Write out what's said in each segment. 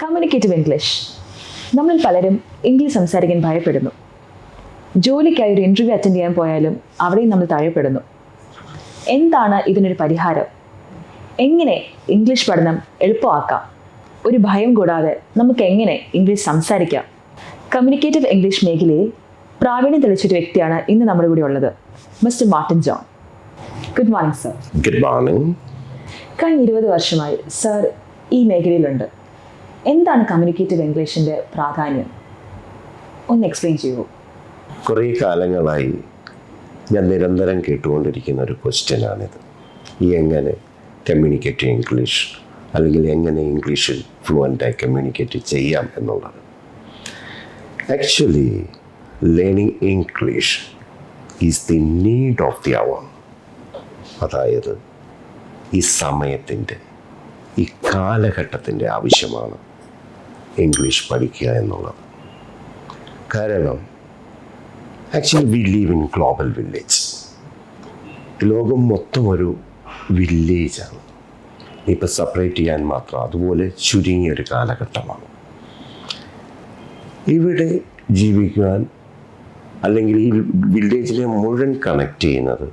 Communicative English നമ്മൾ പലരും English സംസാരിക്കാൻ ഭയപ്പെടുന്നു. ജോലിക്കായി ഒരു ഇന്റർവ്യൂ അറ്റൻഡ് ചെയ്യാൻ പോയാലും അവിടെയും നമ്മൾ തഴയപ്പെടുന്നു എന്താണ് ഇതിനൊരു പരിഹാരം? എങ്ങനെ ഇംഗ്ലീഷ് പഠനം എളുപ്പമാക്കാം? ഒരു ഭയം കൂടാതെ നമുക്ക് എങ്ങനെ ഇംഗ്ലീഷ് സംസാരിക്കാം? കമ്മ്യൂണിക്കേറ്റീവ് ഇംഗ്ലീഷ് മേഖലയിൽ പ്രാവീണ്യം തെളിച്ചൊരു വ്യക്തിയാണ് ഇന്ന് നമ്മുടെ കൂടെ ഉള്ളത്. Mister Martin John. Good morning sir good morning കഴിഞ്ഞ ഇരുപത് വർഷമായി സർ ഈ മേഖലയിലുണ്ട്. എന്താണ് കമ്മ്യൂണിക്കേറ്റീവ് ഇംഗ്ലീഷിന്റെ പ്രാധാന്യം? ഒന്ന് എക്സ്പ്ലെയിൻ ചെയ്യൂ. കുറേ കാലങ്ങളായി ഞാൻ നിരന്തരം കേട്ടുകൊണ്ടിരിക്കുന്ന ഒരു ക്വസ്റ്റ്യനാണിത് ഈ എങ്ങനെ കമ്മ്യൂണിക്കേറ്റ് ഇംഗ്ലീഷ് അല്ലെങ്കിൽ എങ്ങനെ ഇംഗ്ലീഷിൽ ഫ്ലുവന്റായി കമ്മ്യൂണിക്കേറ്റ് ചെയ്യാം എന്നുള്ളത്. Actually learning English is the need of the hour അതായത് ഈ സമയത്തിന്റെ ഈ കാലഘട്ടത്തിന്റെ ആവശ്യമാണ്. ഇംഗ്ലീഷ് പഠിക്കുക എന്നുള്ളത്. കാരണം actually we live in global village ലോകം മൊത്തം ഒരു വില്ലേജാണ് ഇപ്പം സെപ്പറേറ്റ് ചെയ്യാൻ മാത്രം അതുപോലെ ചുരുങ്ങിയ ഒരു കാലഘട്ടമാണ്. ഇവിടെ ജീവിക്കുവാൻ അല്ലെങ്കിൽ ഈ വില്ലേജിനെ മുഴുവൻ കണക്ട് ചെയ്യുന്നത്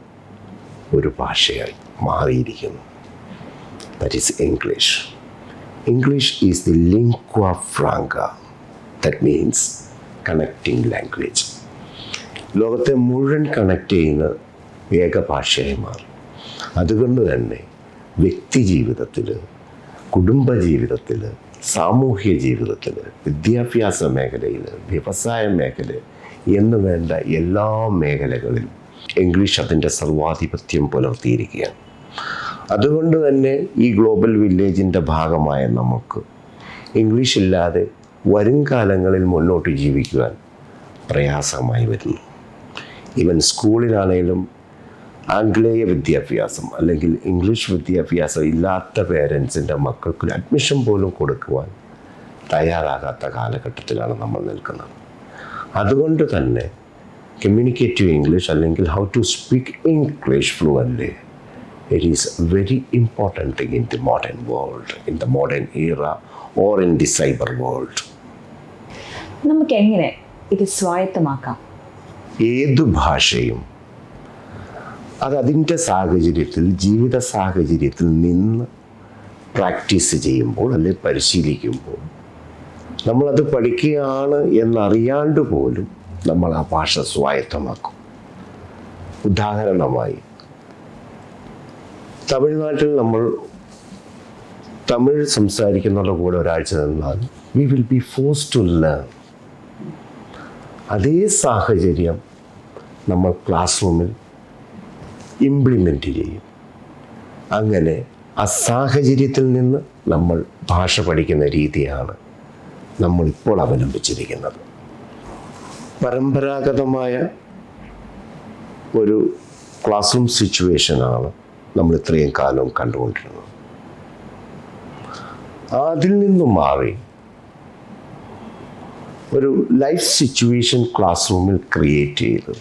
ഒരു ഭാഷയായി മാറിയിരിക്കുന്നു. That is English English is the lingua franca. That means connecting language ലോകത്തെ മുഴുവൻ കണക്ട് ചെയ്യുന്ന ഏക ഭാഷയായി മാറി. അതുകൊണ്ട് തന്നെ വ്യക്തി ജീവിതത്തിൽ കുടുംബ ജീവിതത്തിൽ സാമൂഹ്യ ജീവിതത്തിൽ വിദ്യാഭ്യാസ മേഖലയിൽ വ്യവസായ മേഖല എന്ന് വേണ്ട എല്ലാ മേഖലകളിലും ഇംഗ്ലീഷ് അതിന്റെ സർവാധിപത്യം പുലർത്തിയിരിക്കുകയാണ്. അതുകൊണ്ട് തന്നെ ഈ ഗ്ലോബൽ വില്ലേജിന്റെ ഭാഗമായ നമുക്ക് ഇംഗ്ലീഷ് ഇല്ലാതെ വരും കാലങ്ങളിൽ മുന്നോട്ട് ജീവിക്കുവാൻ പ്രയാസമായി വരുന്നു. ഈവൻ സ്കൂളിലാണേലും ആംഗ്ലേയ വിദ്യാഭ്യാസം അല്ലെങ്കിൽ ഇംഗ്ലീഷ് വിദ്യാഭ്യാസം ഇല്ലാത്ത പേരൻസിന്റെ മക്കൾക്ക് അഡ്മിഷൻ പോലും കൊടുക്കുവാൻ തയ്യാറാകാത്ത കാലഘട്ടത്തിലാണ് നമ്മൾ നിൽക്കുന്നത്. അതുകൊണ്ട് തന്നെ കമ്മ്യൂണിക്കേറ്റീവ് ഇംഗ്ലീഷ് അല്ലെങ്കിൽ how to speak English fluently it is very important thing in the modern world, in the modern era or in the cyber world. നമുക്ക് എങ്ങനെ ഇത് സ്വായത്തമാക്കാം ഏതു ഭാഷയും അത് അതിന്റെ സാഹചര്യത്തിൽ ജീവിത സാഹചര്യത്തിൽ നിന്ന് പ്രാക്ടീസ് ചെയ്യുമ്പോൾ അല്ലെങ്കിൽ പരിശീലിക്കുമ്പോൾ നമ്മളത് പഠിക്കുകയാണ് എന്നറിയാണ്ട് പോലും നമ്മൾ ആ ഭാഷ സ്വായത്തമാക്കും ഉദാഹരണമായി തമിഴ്നാട്ടിൽ നമ്മൾ തമിഴ് സംസാരിക്കുന്നവരുടെ കൂടെ ഒരാഴ്ച നിന്നാൽ we will be forced to learn അതേ സാഹചര്യം നമ്മൾ ക്ലാസ് റൂമിൽ ഇംപ്ലിമെന്റ് ചെയ്യും. അങ്ങനെ ആ സാഹചര്യത്തിൽ നിന്ന് നമ്മൾ ഭാഷ പഠിക്കുന്ന രീതിയാണ് നമ്മളിപ്പോൾ അവലംബിച്ചിരിക്കുന്നത്. പരമ്പരാഗതമായ ഒരു ക്ലാസ് റൂം സിറ്റുവേഷനാണ് നമ്മൾ ഇത്രയും കാലം കണ്ടുകൊണ്ടിരുന്നത് അതിൽ നിന്നും മാറി ഒരു ലൈഫ് സിറ്റുവേഷൻ ക്ലാസ് റൂമിൽ ക്രിയേറ്റ് ചെയ്ത്.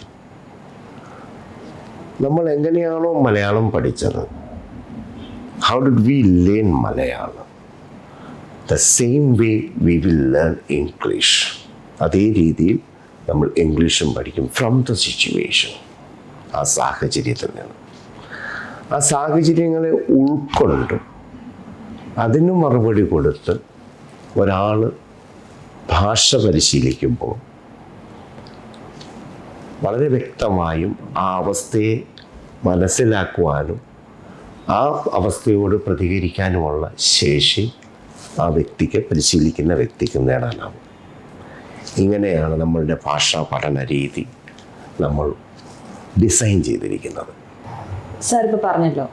നമ്മൾ എങ്ങനെയാണോ മലയാളം പഠിച്ചത്? How did we learn Malayalam? The same way we will learn English അതേ രീതിയിൽ നമ്മൾ ഇംഗ്ലീഷും പഠിക്കും ഫ്രം ദ സിറ്റുവേഷൻ ആ സാഹചര്യത്തിൽ നിന്ന്. ആ സാഹചര്യങ്ങളെ ഉൾക്കൊണ്ട് അതിന് മറുപടി കൊടുത്ത് ഒരാൾ ഭാഷ പരിശീലിക്കുമ്പോൾ വളരെ വ്യക്തമായും ആ അവസ്ഥയെ മനസ്സിലാക്കുവാനും ആ അവസ്ഥയോട് പ്രതികരിക്കാനുമുള്ള ശേഷി ആ വ്യക്തിക്ക് പരിശീലിക്കുന്ന വ്യക്തിക്ക് നേടാനാവും. ഇങ്ങനെയാണ് നമ്മളുടെ ഭാഷാ പഠന രീതി നമ്മൾ ഡിസൈൻ ചെയ്തിരിക്കുന്നത്. സാർ ഇപ്പോൾ പറഞ്ഞല്ലോ.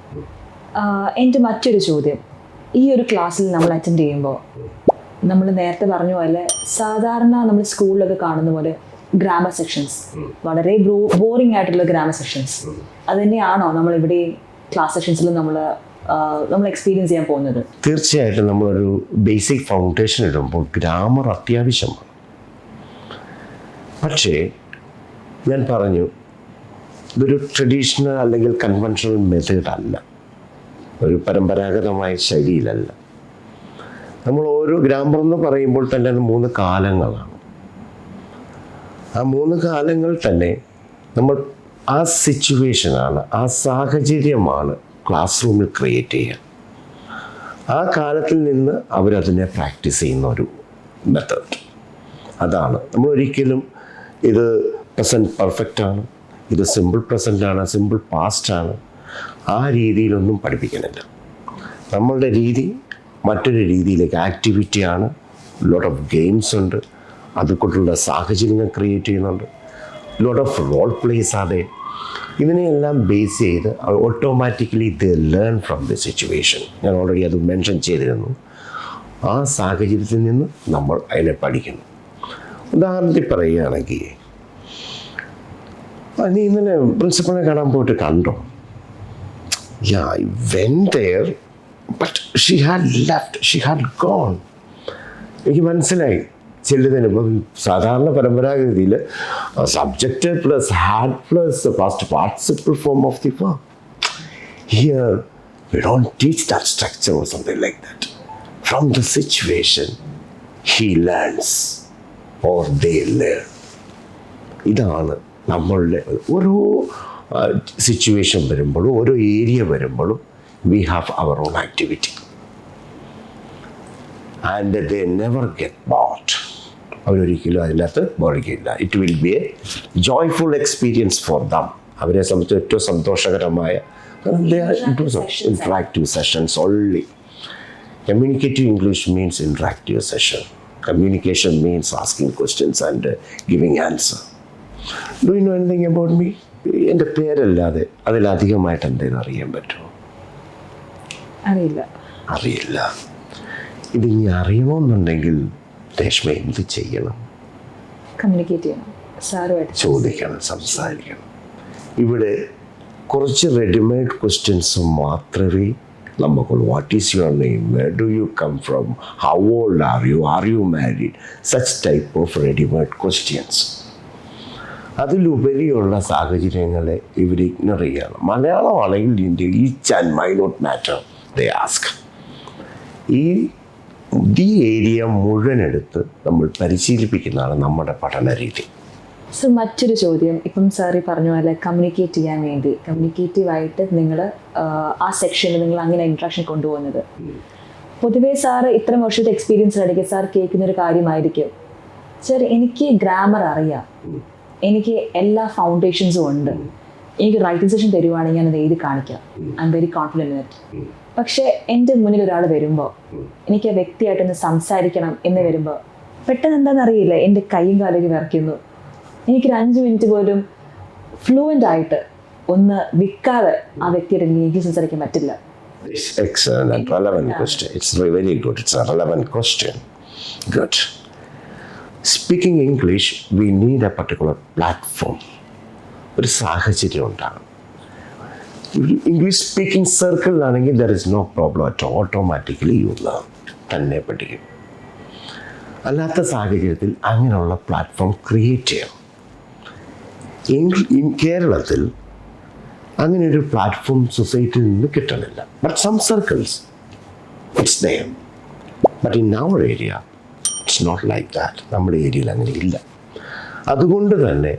എന്റെ മറ്റൊരു ചോദ്യം. ഈ ഒരു ക്ലാസ്സിൽ നമ്മൾ അറ്റൻഡ് ചെയ്യുമ്പോൾ നമ്മൾ നേരത്തെ പറഞ്ഞ പോലെ സാധാരണ നമ്മൾ സ്കൂളിലൊക്കെ കാണുന്ന പോലെ ഗ്രാമർ സെക്ഷൻസ് വളരെ ബോറിംഗ് ആയിട്ടുള്ള ഗ്രാമർ സെക്ഷൻസ് അത് തന്നെയാണോ നമ്മൾ ഇവിടെ ക്ലാസ് സെക്ഷൻസിൽ നമ്മൾ നമ്മൾ എക്സ്പീരിയൻസ് ചെയ്യാൻ പോകുന്നത്? തീർച്ചയായിട്ടും നമ്മളൊരു ബേസിക് ഫൗണ്ടേഷൻ ഇടുമ്പോൾ ഗ്രാമർ അത്യാവശ്യമാണ്. പക്ഷേ ഞാൻ പറഞ്ഞു ഇതൊരു ട്രഡീഷണൽ അല്ലെങ്കിൽ കൺവെൻഷണൽ മെത്തേഡ് അല്ല. ഒരു പരമ്പരാഗതമായ ശൈലിയിലല്ല. നമ്മൾ ഓരോ ഗ്രാമർ എന്ന് പറയുമ്പോൾ തന്നെ അത് മൂന്ന് കാലങ്ങളാണ്. ആ മൂന്ന് കാലങ്ങൾ തന്നെ നമ്മൾ ആ സിറ്റുവേഷനാണ് ആ സാഹചര്യമാണ് ക്ലാസ് റൂമിൽ ക്രിയേറ്റ് ചെയ്യുക. ആ കാലത്തിൽ നിന്ന് അവരതിനെ പ്രാക്ടീസ് ചെയ്യുന്ന ഒരു മെത്തേഡ് അതാണ്. നമ്മൾ ഒരിക്കലും ഇത് പ്രസന്റ് പെർഫെക്റ്റ് ആണ്. ഇത് സിമ്പിൾ പ്രസന്റ് ആണ് സിമ്പിൾ പാസ്റ്റ് ആണ്. ആ രീതിയിലൊന്നും പഠിപ്പിക്കുന്നില്ല. നമ്മളുടെ രീതി മറ്റൊരു രീതിയിലേക്ക് ആക്ടിവിറ്റിയാണ് ലോട്ട് ഓഫ് ഗെയിംസ് ഉണ്ട്. അതുകൊണ്ടുള്ള സാഹചര്യങ്ങൾ ക്രിയേറ്റ് ചെയ്യുന്നുണ്ട്. ലോട്ട് ഓഫ് റോൾ പ്ലേസ് അതെ ഇതിനെയെല്ലാം ബേസ് ചെയ്ത് automatically the learn from the situation ഞാൻ ഓൾറെഡി അത് മെൻഷൻ ചെയ്തിരുന്നു. ആ സാഹചര്യത്തിൽ നിന്ന് നമ്മൾ അതിനെ പഠിക്കുന്നു. ഉദാഹരണത്തിൽ പറയുകയാണെങ്കിൽ നീ ഇന്നലെ പ്രിൻസിപ്പളിനെ കാണാൻ പോയിട്ട് കണ്ടോ? Yeah I went there but she had left she had gone എനിക്ക് മനസ്സിലായി. ചെല്ലുന്നതിന് ഇപ്പം സാധാരണ പരമ്പരാഗതിയിൽ subject plus had plus past participle form of the form here we don't teach that structure or something like that from the situation he learns or they learn ഇതാണ് നമ്മളുടെ ഓരോ situation വരുമ്പോഴും ഓരോ ഏരിയ വരുമ്പോഴും we have our own activity and they never get bored അവരൊരിക്കലും അതിനകത്ത് ബോറിക്കില്ല it will be a joyful experience for them അവരെ സംബന്ധിച്ച് ഏറ്റവും സന്തോഷകരമായ interactive sessions only communicative English means interactive session communication means asking questions and giving answer do you know എനിങ് about me എന്റെ പേരല്ലാതെ അതിലധികമായിട്ട് എന്തെങ്കിലും അറിയാൻ പറ്റുമോ? അറിയില്ല. അറിയില്ല. ഇത് ഇനി അറിയണമെന്നുണ്ടെങ്കിൽ രേഷ്മ എന്ത് ചെയ്യണം. കമ്മ്യൂണിക്കേറ്റ് ചെയ്യണം. സാറുമായിട്ട് ചോദിക്കണം സംസാരിക്കണം. ഇവിടെ കുറച്ച് റെഡിമെയ്ഡ് ക്വസ്റ്റ്യൻസ് മാത്രമേ നമുക്കുള്ളൂ. What is your name where do you come from how old are you are you married such type of readymade questions അതിലുപരിയുള്ള സാഹചര്യങ്ങളെ ഇവർ ഇഗ്നോർ ചെയ്യണം. മലയാളമാണെങ്കിൽ India each and my not matter they ask ഈ ഈ area മുഴുവൻ എടുത്ത് നമ്മൾ പരിശീലിപ്പിക്കുന്നതാണ് നമ്മുടെ പഠന രീതി സർ മറ്റൊരു ചോദ്യം. ഇപ്പം സാർ ഈ പറഞ്ഞ പോലെ കമ്മ്യൂണിക്കേറ്റ് ചെയ്യാൻ വേണ്ടി കമ്മ്യൂണിക്കേറ്റീവായിട്ട് നിങ്ങൾ ആ സെക്ഷനിൽ നിങ്ങൾ അങ്ങനെ ഇൻട്രാക്ഷൻ കൊണ്ടുപോകുന്നത്. പൊതുവേ സാർ ഇത്ര വർഷത്തെ എക്സ്പീരിയൻസ് ഇടയ്ക്ക് സാർ കേൾക്കുന്ന ഒരു കാര്യമായിരിക്കും. സാർ എനിക്ക് ഗ്രാമർ അറിയാം. എനിക്ക് എല്ലാ ഫൗണ്ടേഷൻസും ഉണ്ട് എനിക്ക് റൈറ്റിംഗ് സെഷൻ തരുവാണെങ്കിൽ ഞാൻ അത് എഴുതി കാണിക്കാം I am very confident it പക്ഷേ എന്റെ മുന്നിൽ ഒരാൾ വരുമ്പോൾ എനിക്ക് ആ വ്യക്തിയായിട്ടൊന്ന് സംസാരിക്കണം എന്ന് വരുമ്പോൾ പെട്ടെന്ന് എന്താണെന്ന് അറിയില്ല എന്റെ കൈയും കാലൊക്കെ വിറയ്ക്കുന്നു എനിക്കൊരു അഞ്ച് മിനിറ്റ് പോലും ഫ്ലുവന്റ് ആയിട്ട് ഒന്ന് വിൽക്കാതെ ആ വ്യക്തിയുടെ എനിക്ക് സംസാരിക്കാൻ പറ്റില്ല It's excellent and relevant question. It's a very good. It's a relevant question. Good. Speaking English we need a particular platform ഒരു സാഹചര്യം ഉണ്ടാകും English speaking സർക്കിളിലാണെങ്കിൽ there is no problem at automatically you learn തന്നെ പഠിക്കും. അല്ലാത്ത സാഹചര്യത്തിൽ അങ്ങനെയുള്ള platform create ചെയ്യണം. കേരളത്തിൽ അങ്ങനെ ഒരു പ്ലാറ്റ്ഫോം സൊസൈറ്റിയിൽ നിന്ന് കിട്ടണില്ല. But some circles it's there but in our area not like that നമ്മുടെ ഏരിയയിൽ അങ്ങനെ ഇല്ല. അതുകൊണ്ട് തന്നെ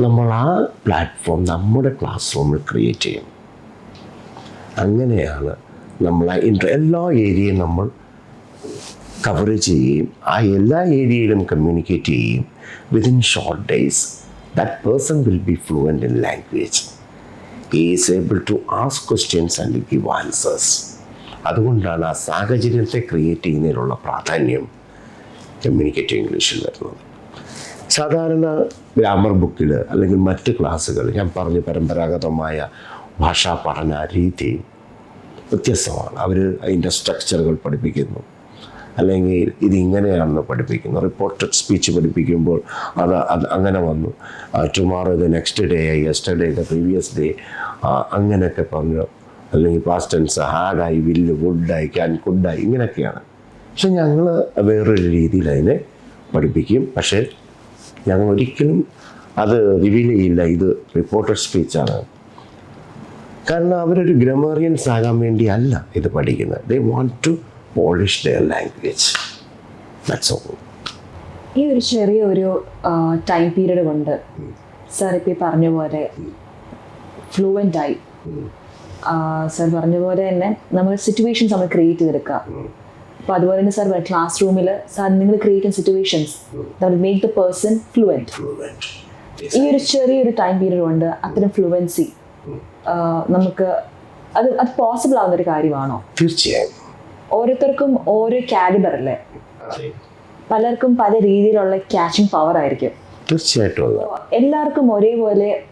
നമ്മൾ ആ പ്ലാറ്റ്ഫോം നമ്മുടെ ക്ലാസ് റൂമിൽ ക്രിയേറ്റ് ചെയ്യും. അങ്ങനെയാണ് നമ്മൾ ആ ഇൻട്ര എല്ലാ ഏരിയയും നമ്മൾ കവർ ചെയ്യുകയും ആ എല്ലാ ഏരിയയിലും കമ്മ്യൂണിക്കേറ്റ് ചെയ്യുകയും within short days that person will be fluent in language is able to ask questions and give answers. അതുകൊണ്ടാണ് ആ സാഹചര്യത്തെ ക്രിയേറ്റ് ചെയ്യുന്നതിനുള്ള പ്രാധാന്യം. കമ്മ്യൂണിക്കേറ്റീവ് ഇംഗ്ലീഷിൽ വരുന്നത് സാധാരണ ഗ്രാമർ ബുക്കിൽ അല്ലെങ്കിൽ മറ്റ് ക്ലാസ്സുകൾ ഞാൻ പറഞ്ഞ പരമ്പരാഗതമായ ഭാഷാ പഠന രീതി വ്യത്യസ്തമാണ്. അവർ അതിന്റെ സ്ട്രക്ചറുകൾ പഠിപ്പിക്കുന്നു. അല്ലെങ്കിൽ ഇത് ഇങ്ങനെയാണെന്ന് പഠിപ്പിക്കുന്നു. റിപ്പോർട്ടഡ് സ്പീച്ച് പഠിപ്പിക്കുമ്പോൾ അത് അത് അങ്ങനെ വന്നു. ടുമാറോ ഇത് next day yesterday the previous day അങ്ങനെയൊക്കെ പറഞ്ഞു. അല്ലെങ്കിൽ പാസ്റ്റ് ടെൻസ് ഹാഡായി വില്ല് വുഡായി ക്യാൻ കുഡായി ഇങ്ങനെയൊക്കെയാണ്. പക്ഷെ ഞങ്ങൾ വേറൊരു രീതിയിൽ അതിനെ പഠിപ്പിക്കും. പക്ഷേ ഞങ്ങൾ ഒരിക്കലും അത് റിവീൽ ചെയ്യില്ല. ഇത് റിപ്പോർട്ടഡ് സ്പീച്ചാണ് കാരണം അവരൊരു ഗ്രമേറിയൻസ് ആകാൻ വേണ്ടി അല്ല ഇത് പഠിക്കുന്നത്. They want to polish their language That's all. ഈ ഒരു ചെറിയ ഒരു ടൈം പീരീഡ് കൊണ്ട് സാർ ഇപ്പോൾ ഈ പറഞ്ഞ പോലെ ഫ്ലുവന്റ് ആയി. സാർ പറഞ്ഞ പോലെ തന്നെ നമ്മൾ സിറ്റുവേഷൻസ് നമ്മൾ ക്രിയേറ്റ് ചെയ്തെടുക്കുക അപ്പോൾ അതുപോലെ തന്നെ സാർ ക്ലാസ് റൂമിൽ സാർ നിങ്ങൾ create situations make the person fluent ഈ ഒരു ചെറിയൊരു ടൈം പീരീഡ് കൊണ്ട് അത്തരം ഫ്ലുവൻസി നമുക്ക് അത് അത് പോസിബിൾ ആവുന്ന ഒരു കാര്യമാണോ? തീർച്ചയായും. ഓരോരുത്തർക്കും ഓരോ കാലിബർ അല്ലേ? പലർക്കും പല രീതിയിലുള്ള ക്യാച്ചിങ് പവർ ആയിരിക്കും. തീർച്ചയായിട്ടും എല്ലാവർക്കും ഒരേപോലെ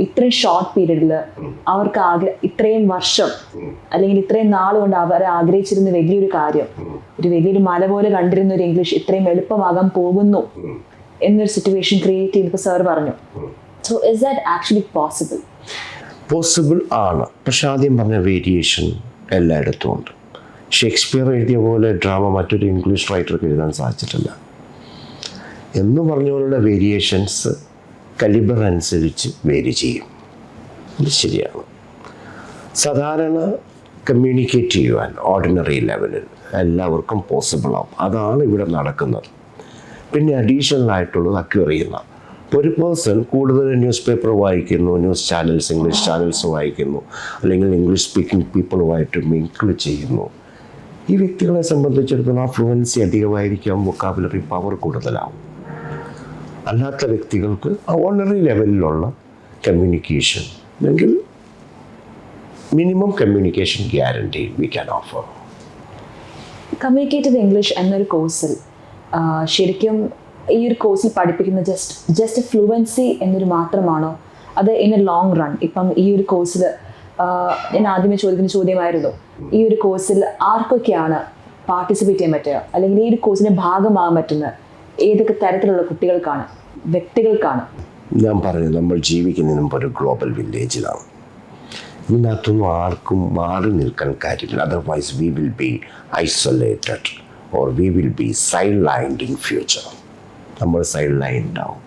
ഇത്രയും ഷോർട്ട് പീരീഡിൽ അവർക്ക് ആഗ്ര ഇത്രയും വർഷം അല്ലെങ്കിൽ ഇത്രയും നാൾ കൊണ്ട് അവർ ആഗ്രഹിച്ചിരുന്ന വലിയൊരു കാര്യം. ഒരു വലിയൊരു മല പോലെ കണ്ടിരുന്ന ഒരു ഇംഗ്ലീഷ് ഇത്രയും എളുപ്പമാകാൻ പോകുന്നു എന്നൊരു സിറ്റുവേഷൻ ക്രിയേറ്റ് ചെയ്തപ്പോൾ സാർ പറഞ്ഞു. So is that actually possible possible ആണ്. പക്ഷെ ആദ്യം പറഞ്ഞ വേരിയേഷൻ എല്ലായിടത്തും ഉണ്ട്. ഷേക്സ്പിയർ എഴുതിയ പോലെ ഡ്രാമ മറ്റൊരു ഇംഗ്ലീഷ് റൈറ്റർക്ക് എഴുതാൻ സാധിച്ചിട്ടില്ല. എന്ന് പറഞ്ഞ പോലുള്ള വേരിയേഷൻസ് കലിബർ അനുസരിച്ച് വേരി ചെയ്യും. അത് ശരിയാണ്. സാധാരണ കമ്മ്യൂണിക്കേറ്റ് ചെയ്യുവാൻ ഓർഡിനറി ലെവലിൽ എല്ലാവർക്കും പോസിബിൾ ആവും. അതാണ് ഇവിടെ നടക്കുന്നത്. പിന്നെ അഡീഷണൽ ആയിട്ടുള്ളത് അക്വയർ ചെയ്യുന്ന. ഒരു പേഴ്സൺ കൂടുതൽ ന്യൂസ് പേപ്പർ വായിക്കുന്നു ന്യൂസ് ചാനൽസ് ഇംഗ്ലീഷ് ചാനൽസ് വായിക്കുന്നു അല്ലെങ്കിൽ ഇംഗ്ലീഷ് സ്പീക്കിംഗ് പീപ്പിളുമായിട്ട് മിങ്കിൾ ചെയ്യുന്നു. ഈ വ്യക്തികളെ സംബന്ധിച്ചിടത്തോളം ആ ഫ്ലുവൻസി അധികമായിരിക്കും വൊക്കാബുലറി പവർ കൂടുതലാവും. അല്ലാത്ത വ്യക്തികൾക്ക് ഓർഡിനറി ലെവലിലുള്ള കമ്മ്യൂണിക്കേഷൻ അല്ലെങ്കിൽ minimum communication guarantee we can offer communicative English എന്നൊരു കോഴ്സിൽ ശരിക്കും ഈ ഒരു കോഴ്സിൽ പഠിപ്പിക്കുന്ന ജസ്റ്റ് ജസ്റ്റ് ഫ്ലുവൻസി എന്നൊരു മാത്രമാണോ? അത് ഇൻ എ ലോങ് റൺ ഇപ്പം ഈ ഒരു കോഴ്സിൽ ഞാൻ ആദ്യമേ ചോദിക്കുന്ന ചോദ്യമായിരുന്നു. ഈ ഒരു കോഴ്സിൽ ആർക്കൊക്കെയാണ് പാർട്ടിസിപ്പേറ്റ് ചെയ്യാൻ പറ്റുക? അല്ലെങ്കിൽ ഈ ഒരു കോഴ്സിന്റെ ഭാഗമാകാൻ പറ്റുന്ന ഏതൊക്കെ തരത്തിലുള്ള കുട്ടികൾക്കാണ് വ്യക്തികൾക്കാണ്? ഞാൻ പറഞ്ഞു നമ്മൾ ജീവിക്കുന്നതിനും ഒരു ഗ്ലോബൽ വില്ലേജിലാണ് ഇതിനകത്തൊന്നും ആർക്കും മാറി നിൽക്കാൻ കാര്യമില്ല. Otherwise we will be isolated or we will be sidelined in future നമ്മൾ സൈഡ് ലൈൻ ഉണ്ടാവും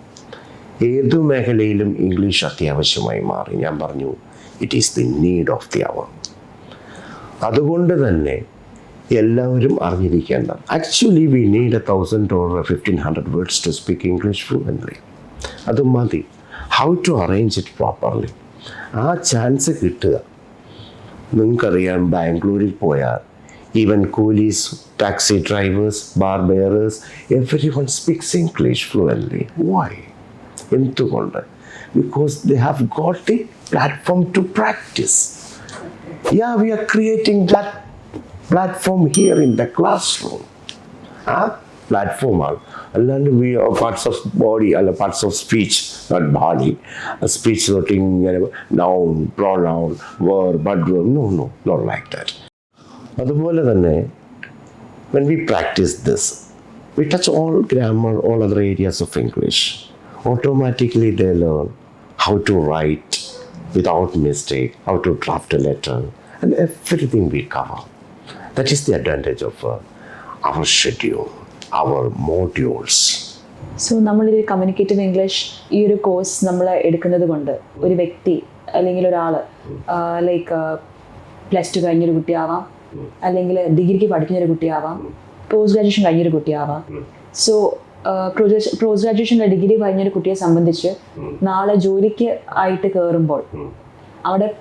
ഏതു മേഖലയിലും ഇംഗ്ലീഷ് അത്യാവശ്യമായി മാറി. ഞാൻ പറഞ്ഞു it is the need of the hour അതുകൊണ്ട് തന്നെ എല്ലാവരും അറിഞ്ഞിരിക്കേണ്ട. Actually we need a thousand or fifteen hundred words to speak English fluently അത് മതി. How to arrange it properly ആ ചാൻസ് കിട്ടുക. നിങ്ങൾക്കറിയാം ബാംഗ്ലൂരിൽ പോയാൽ even coolies taxi drivers bar bearers everyone speaks English fluently why എന്തുകൊണ്ട്? Because they have got the platform to practise yeah we are creating that platform here in the classroom ആ പ്ലാറ്റ്ഫോമാണ് അല്ലാണ്ട് V parts of body അല്ല parts of speech not body speech തൊട്ട് ഇങ്ങനെ noun pronoun verb but no no not like that അതുപോലെ തന്നെ when we practice this we touch all grammar all other areas of english automatically they learn how to write without mistake how to draft a letter and everything we cover That is the advantage of uh, our schedule our modules. So നമ്മളൊരു communicative English ഈ ഒരു course നമ്മൾ എടുക്കുന്നത് കൊണ്ട് ഒരു വ്യക്തി അല്ലെങ്കിൽ ഒരാൾ ലൈക്ക് പ്ലസ് ടു കഴിഞ്ഞൊരു കുട്ടിയാവാം. അല്ലെങ്കിൽ ഡിഗ്രിക്ക് പഠിക്കുന്നൊരു കുട്ടിയാവാം. പോസ്റ്റ് ഗ്രാജുവേഷൻ കഴിഞ്ഞൊരു കുട്ടിയാവാം. സോ പോസ്റ്റ് ഗ്രാജുവേഷൻ ഡിഗ്രി കഴിഞ്ഞൊരു കുട്ടിയെ സംബന്ധിച്ച് നാളെ ജോലിക്ക് ആയിട്ട് കയറുമ്പോൾ അവിടെ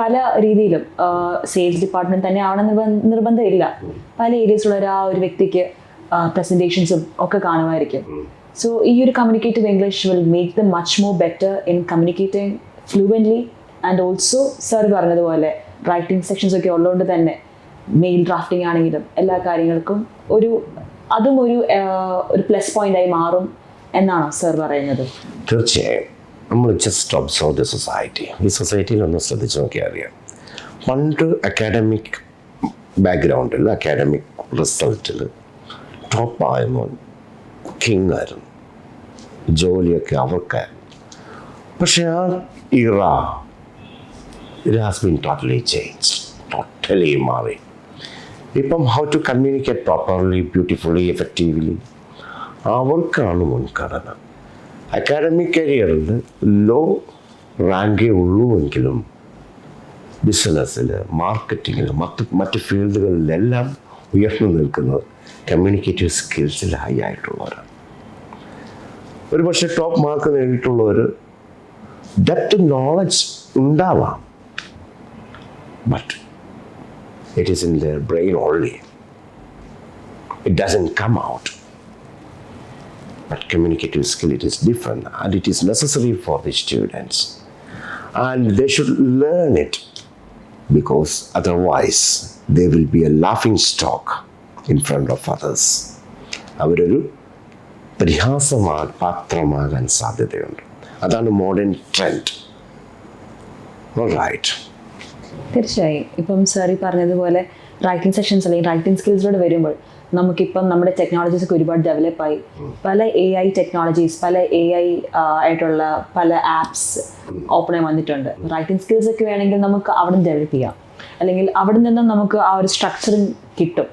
പല രീതിയിലും സെയിൽസ് ഡിപ്പാർട്ട്മെന്റ് തന്നെ ആവണം നിർബന്ധമില്ല. പല ഏരിയസിലുള്ള ആ ഒരു വ്യക്തിക്ക് പ്രസന്റേഷൻസും ഒക്കെ കാണുമായിരിക്കും. സോ ഈ ഒരു communicative English will make the much more better in communicating fluently and also sir പറഞ്ഞതുപോലെ റൈറ്റിംഗ് സെക്ഷൻസ് ഒക്കെ ഉള്ളതുകൊണ്ട് തന്നെ മെയിൽ ഡ്രാഫ്റ്റിംഗ് ആണെങ്കിലും എല്ലാ കാര്യങ്ങൾക്കും ഒരു അതും ഒരു ഒരു പ്ലസ് പോയിന്റ് ആയി മാറും എന്നാണ് സർ പറയുന്നത്. തീർച്ചയായും. നമ്മൾ ജസ്റ്റ് ഒബ്സർവ് ദ സൊസൈറ്റി ഈ സൊസൈറ്റിയിൽ ഒന്ന് ശ്രദ്ധിച്ച് നോക്കിയാൽ അറിയാം. പണ്ട് അക്കാഡമിക് ബാക്ക്ഗ്രൗണ്ടിൽ അക്കാഡമിക് റിസൾട്ടിൽ ടോപ്പ് ആയമോൻ കിങ് ആയിരുന്നു ജോലിയൊക്കെ അവർക്കായിരുന്നു. പക്ഷെ ആ ഇറ it has been totally change totally മാറി. ഇപ്പം how to communicate properly beautifully effectively അവർക്കാണ് മുൻഗണന. അക്കാഡമിക് കരിയറിൽ ലോ റാങ്കേ ഉള്ളൂ എങ്കിലും ബിസിനസ്സിൽ മാർക്കറ്റിങ്ങിൽ മറ്റ് മറ്റ് ഫീൽഡുകളിലെല്ലാം ഉയർന്നു നിൽക്കുന്നത് കമ്മ്യൂണിക്കേറ്റീവ് സ്കിൽസിൽ ഹൈ ആയിട്ടുള്ളവരാണ്. ഒരു പക്ഷേ ടോപ്പ് മാർക്ക് നേടിയിട്ടുള്ളവർ ഡെപ്ത് നോളജ് ഉണ്ടാവാം. But it is in the brain only it doesn't come out. But communicative skill, it is different and it is necessary for the students. And they should learn it because otherwise they will be a laughing stock in front of others. അവരൊരു പരിഹാസമാ പാത്രമാകാൻ സാധ്യതയുണ്ട് അതാണ് modern trend right തീർച്ചയായും ഇപ്പം sir ഈ പറഞ്ഞതുപോലെ writing sessions അല്ലെങ്കിൽ writing സ്കിൽസിലൂടെ വരുമ്പോൾ നമുക്കിപ്പം നമ്മുടെ ടെക്നോളജീസ് ഒക്കെ ഒരുപാട് ഡെവലപ്പായി പല എ ഐ ടെക്നോളജീസ് പല എ ഐ ആയിട്ടുള്ള പല ആപ്സ് ഓപ്പൺ ആയി വന്നിട്ടുണ്ട്. റൈറ്റിംഗ് സ്കിൽസ് ഒക്കെ വേണമെങ്കിൽ നമുക്ക് അവിടെ നിന്ന് ഡെവലപ്പ് ചെയ്യാം. അല്ലെങ്കിൽ അവിടെ നിന്നും നമുക്ക് ആ ഒരു സ്ട്രക്ചറും കിട്ടും.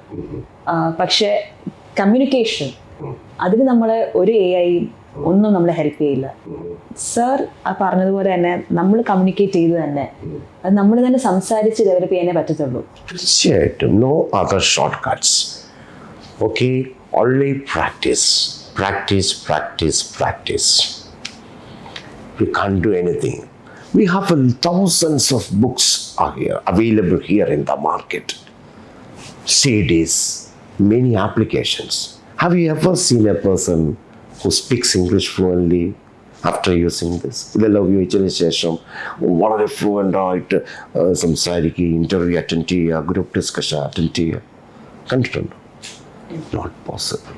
പക്ഷെ കമ്മ്യൂണിക്കേഷൻ അതിന് നമ്മളെ ഒരു എ ഐ ഒന്നും നമ്മളെ ഹെൽപ്പ് ചെയ്യില്ല. സർ പറഞ്ഞതുപോലെ തന്നെ നമ്മൾ കമ്മ്യൂണിക്കേറ്റ് ചെയ്ത് തന്നെ അത് നമ്മൾ തന്നെ സംസാരിച്ച് ഡെവലപ്പ് ചെയ്യാനേ പറ്റത്തുള്ളൂ. തീർച്ചയായിട്ടും. No other shortcuts Okay only practice practice practice practice we can't do anything. We have a thousands of books are here available here in the market. CDs, many applications. Have you ever seen a person who speaks English fluently after using this? ഇതെല്ലാം ഉപയോഗിച്ചതിന് ശേഷം വളരെ fluent ആയിട്ട് ആ, സംസാരിക്കുക interview attend ചെയ്യുക group discussion attend ചെയ്യുക കണ്ടിട്ടുണ്ടോ നോട്ട് പോസിബിൾ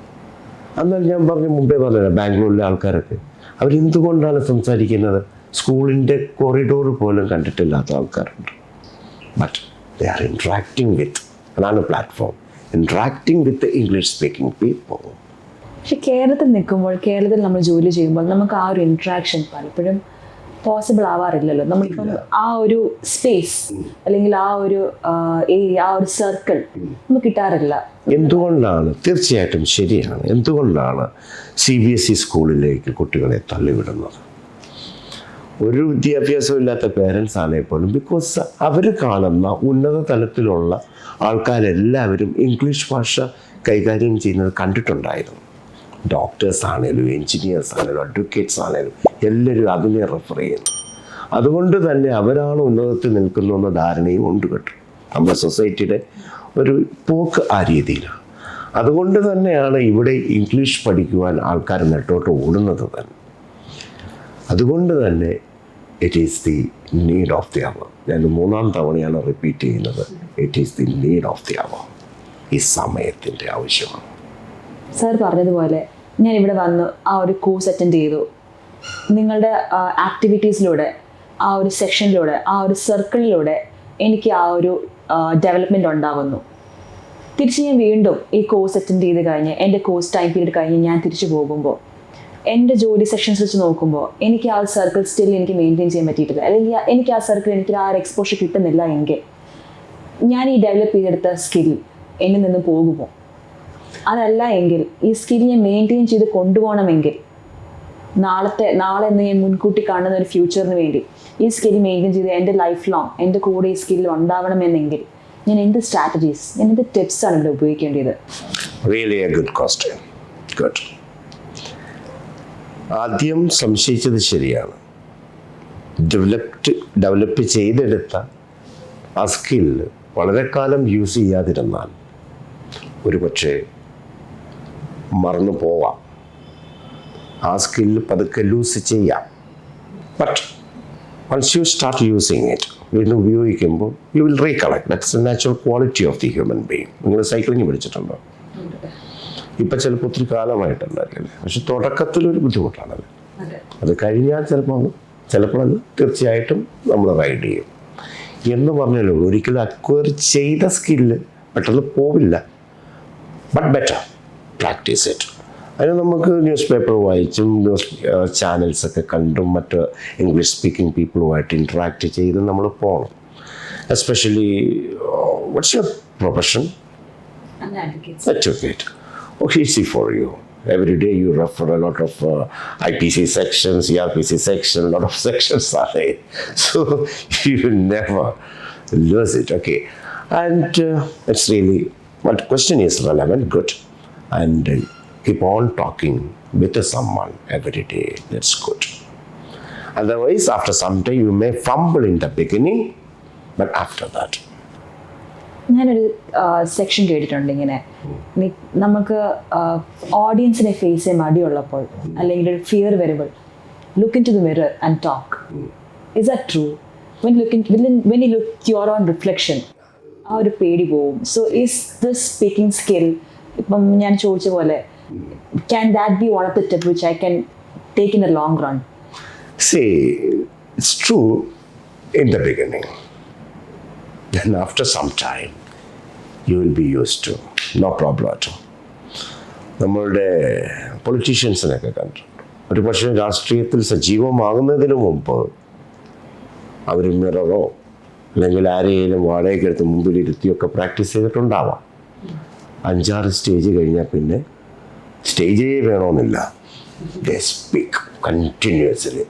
എന്നാൽ ഞാൻ പറഞ്ഞ മുമ്പേ പറഞ്ഞില്ല ബാംഗ്ലൂരിലെ ആൾക്കാരൊക്കെ. അവരെന്തുകൊണ്ടാണ് സംസാരിക്കുന്നത്? സ്കൂളിന്റെ കോറിഡോർ പോലും കണ്ടിട്ടില്ലാത്ത ആൾക്കാരുണ്ട്. But they are interacting with അതാണ് platform interacting with English speaking people പക്ഷെ കേരളത്തിൽ നിൽക്കുമ്പോൾ കേരളത്തിൽ നമ്മൾ ജോലി ചെയ്യുമ്പോൾ നമുക്ക് ആ ഒരു ഇൻട്രാക്ഷൻ പലപ്പോഴും പോസിബിൾ ആവാറില്ലല്ലോ. നമ്മളിപ്പം ആ ഒരു സ്പേസ് അല്ലെങ്കിൽ ആ ഒരു ഏരിയ ആ ഒരു സർക്കിൾ നമുക്ക് കിട്ടാറില്ല. എന്തുകൊണ്ടാണ്? തീർച്ചയായിട്ടും ശരിയാണ്. എന്തുകൊണ്ടാണ് സി ബി എസ് ഇ സ്കൂളിലേക്ക് കുട്ടികളെ തള്ളിവിടുന്നത്? ഒരു വിദ്യാഭ്യാസവും ഇല്ലാത്ത പേരൻസ് ആണെങ്കിൽ പോലും ബിക്കോസ് അവർ കാണുന്ന ഉന്നത തലത്തിലുള്ള ആൾക്കാരെല്ലാവരും ഇംഗ്ലീഷ് ഭാഷ കൈകാര്യം ചെയ്യുന്നത് കണ്ടിട്ടുണ്ടായിരുന്നു. ഡോക്ടേഴ്സ് ആണേലും എൻജിനീയേഴ്സ് ആണേലും അഡ്വക്കേറ്റ്സ് ആണേലും എല്ലാവരും അതിനെ റെഫർ ചെയ്യുന്നു. അതുകൊണ്ട് തന്നെ അവരാണ് ഉന്നതത്തിൽ നിൽക്കുന്നതെന്ന ധാരണയും ഉണ്ട് കേട്ടോ. നമ്മുടെ സൊസൈറ്റിയുടെ ഒരു പോക്ക് ആ രീതിയിലാണ്. അതുകൊണ്ട് തന്നെയാണ് ഇവിടെ ഇംഗ്ലീഷ് പഠിക്കുവാൻ ആൾക്കാർ നെട്ടോട്ട് ഓടുന്നത് തന്നെ. അതുകൊണ്ട് തന്നെ it is the need of the hour ഞാൻ മൂന്നാം തവണയാണ് റിപ്പീറ്റ് ചെയ്യുന്നത്. It is the need of the hour ഈ സമയത്തിന്റെ ആവശ്യമാണ്. സാർ പറഞ്ഞതുപോലെ ഞാൻ ഇവിടെ വന്നു ആ ഒരു കോഴ്സ് അറ്റൻഡ് ചെയ്തു. നിങ്ങളുടെ ആക്ടിവിറ്റീസിലൂടെ ആ ഒരു സെക്ഷനിലൂടെ ആ ഒരു സർക്കിളിലൂടെ എനിക്ക് ആ ഒരു ഡെവലപ്മെന്റ് ഉണ്ടാകുന്നു തിരിച്ച് ഞാൻ വീണ്ടും ഈ കോഴ്സ് അറ്റൻഡ് ചെയ്ത് കഴിഞ്ഞ് എന്റെ കോഴ്സ് ടൈം പീരീഡ് കഴിഞ്ഞ് ഞാൻ തിരിച്ചു പോകുമ്പോൾ എന്റെ ജോലി സെക്ഷൻസ് വെച്ച് നോക്കുമ്പോൾ എനിക്ക് ആ സർക്കിൾ സ്റ്റിൽ എനിക്ക് മെയിന്റെയിൻ ചെയ്യാൻ പറ്റിയിട്ടില്ല. അല്ലെങ്കിൽ എനിക്ക് ആ സർക്കിൾ എനിക്ക് ആ ഒരു എക്സ്പോഷർ കിട്ടുന്നില്ല എങ്കിൽ ഞാൻ ഈ ഡെവലപ്പ് ചെയ്തെടുത്ത സ്കിൽ എന്നിൽ നിന്ന് പോകുമോ? അതല്ല എങ്കിൽ ഈ സ്കിൽ ഞാൻ മെയിന്റെയിൻ ചെയ്ത് കൊണ്ടുപോകണമെങ്കിൽ നാളത്തെ നാളെ എന്ന് ഞാൻ മുൻകൂട്ടി കാണുന്ന ഒരു ഫ്യൂച്ചറിന് വേണ്ടി ഈ സ്കിൽ മെയിന്റെയിൻ ചെയ്ത് എന്റെ ലൈഫ് ലോങ് എന്റെ കൂടെ ഈ സ്കിൽ ഉണ്ടാവണമെന്നെങ്കിൽ ഞാൻ എന്ത് സ്ട്രാറ്റജീസ് ഞാൻ എന്ത് ടിപ്സ് ആണ് ഇവിടെ ഉപയോഗിക്കേണ്ടത്? Really a good question good ആദ്യം സംശയിച്ചത് ശരിയാണ്. ഡെവലപ്ഡ് ഡെവലപ്പ് ചെയ്തെടുത്ത ആ സ്കില്ല് വളരെ കാലം യൂസ് ചെയ്യാതിരുന്നാൽ ഒരു പക്ഷേ മറന്നു പോവാം. ആ സ്കില്ല് പതുക്കെ ലൂസ് ചെയ്യാം. But once you start using it വീണ്ടും ഉപയോഗിക്കുമ്പോൾ you will recollect that's a natural quality of the human being നിങ്ങൾ സൈക്ലിംഗ് പഠിച്ചിട്ടുണ്ടോ? ഇപ്പം ചിലപ്പോൾ ഒത്തിരി കാലമായിട്ടുണ്ടായിരുന്നില്ല പക്ഷെ തുടക്കത്തിലൊരു ബുദ്ധിമുട്ടാണത്. അത്. കഴിഞ്ഞാൽ ചിലപ്പോൾ അത് ചിലപ്പോഴത് തീർച്ചയായിട്ടും നമ്മൾ റൈഡ് ചെയ്യും. എന്ന് പറഞ്ഞാലും ഒരിക്കലും അക്വയർ ചെയ്ത സ്കില്ല് പെട്ടെന്ന് പോവില്ല. ബട്ട് ബെറ്റർ പ്രാക്ടീസ് ഇറ്റ് അതിന് നമുക്ക് ന്യൂസ് പേപ്പർ വായിച്ചും ന്യൂസ് ചാനൽസ് ഒക്കെ കണ്ടും മറ്റ് ഇംഗ്ലീഷ് സ്പീക്കിംഗ് പീപ്പിളുമായിട്ട് ഇൻട്രാക്ട് ചെയ്ത് നമ്മൾ പോകണം especially what's your profession Educate. Okay, easy for you. Every day you refer a lot of uh, IPC sections, ERPC section, a lot of sections are there. So you will never lose it. Okay. And uh, it's really But question is relevant, good. And uh, keep on talking with someone every day. That's good. Otherwise, after some time, you may fumble in the beginning, but after that, ഞാനൊരു section കേട്ടിട്ടുണ്ട് ഇങ്ങനെ. നി- നമുക്ക് ഓഡിയൻസിനെ face ചെയ്യാൻ മടിയുള്ളപ്പോൾ അല്ലെങ്കിൽ ഒരു fear വരുമ്പോൾ look into the mirror and talk is the true when look when you look your own reflection ആ ഒരു പേടി പോവും. So is this speaking skill ഇപ്പം ഞാൻ ചോദിച്ച പോലെ can that be one of the step which I can take in a long run see, it's true in the beginning Then, after some time, you will be used to. No problem at all. നമ്മളുടെ പൊളിറ്റീഷ്യൻസിനൊക്കെ കണ്ടിട്ടുണ്ട് ഒരു പക്ഷേ രാഷ്ട്രീയത്തിൽ സജീവമാകുന്നതിന് മുമ്പ് അവർ മിററോ അല്ലെങ്കിൽ ആരെയും വാടകയ്ക്കെടുത്ത് മുമ്പിൽ ഇരുത്തിയൊക്കെ practice ചെയ്തിട്ടുണ്ടാവാം അഞ്ചാറ് സ്റ്റേജ് കഴിഞ്ഞാൽ പിന്നെ സ്റ്റേജേ വേണമെന്നില്ല ദേ സ്പീക്ക് കണ്ടിന്യൂസ്ലി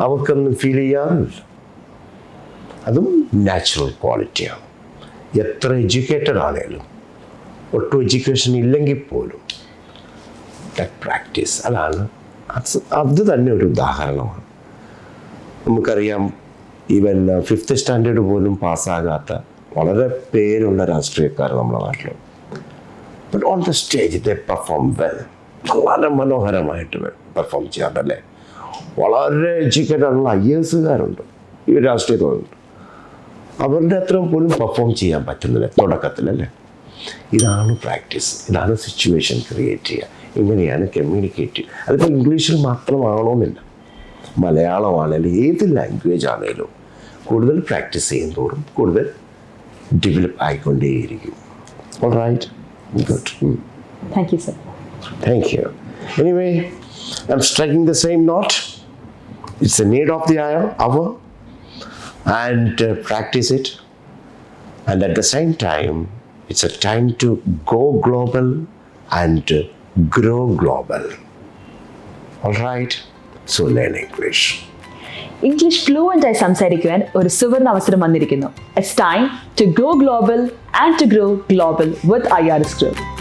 അവർക്കൊന്നും ഫീൽ ചെയ്യാറില്ല. അതും നാച്ചുറൽ ക്വാളിറ്റിയാണ് എത്ര എഡ്യൂക്കേറ്റഡ് ആണേലും ഒട്ടും എഡ്യൂക്കേഷൻ ഇല്ലെങ്കിൽ പോലും പ്രാക്ടീസ് അതാണ്. അത് അത് തന്നെ ഒരു ഉദാഹരണമാണ്. നമുക്കറിയാം ഈവൻ ഫിഫ്ത്ത് സ്റ്റാൻഡേർഡ് പോലും പാസ്സാകാത്ത വളരെ പേരുള്ള രാഷ്ട്രീയക്കാർ നമ്മുടെ നാട്ടിലുണ്ട്. But on the stage the perform well വളരെ മനോഹരമായിട്ട് പെർഫോം ചെയ്യാറുണ്ടല്ലേ? വളരെ എഡ്യൂക്കേറ്റഡുള്ള ഐ എസുകാരുണ്ട് ഈ രാഷ്ട്രീയത്തിലുണ്ട് അവരുടെ അത്രയും പോലും പെർഫോം ചെയ്യാൻ പറ്റുന്നില്ല. തുടക്കത്തിലല്ലേ? ഇതാണ് പ്രാക്ടീസ് ഇതാണ് സിറ്റുവേഷൻ ക്രിയേറ്റ് ചെയ്യുക. ഇങ്ങനെയാണ് കമ്മ്യൂണിക്കേറ്റ് അതിപ്പോൾ ഇംഗ്ലീഷിൽ മാത്രമാകണമെന്നില്ല മലയാളമാണെങ്കിലും ഏത് ലാംഗ്വേജ് ആണെങ്കിലും കൂടുതൽ പ്രാക്ടീസ് ചെയ്യുന്നതോടും കൂടുതൽ develop ആയിക്കൊണ്ടേയിരിക്കും. All right Good. Mm. Thank you, sir. Thank you. Anyway, I'm striking the same knot. It's the need of the hour, and uh, practice it. And at the same time, it's a time to go global and uh, grow global. All right? So learn English. English fluent ആയി സംസാരിക്കുവാൻ ഒരു സുവർണ അവസരം വന്നിരിക്കുന്നു. It's time to grow global and to grow global with I R S group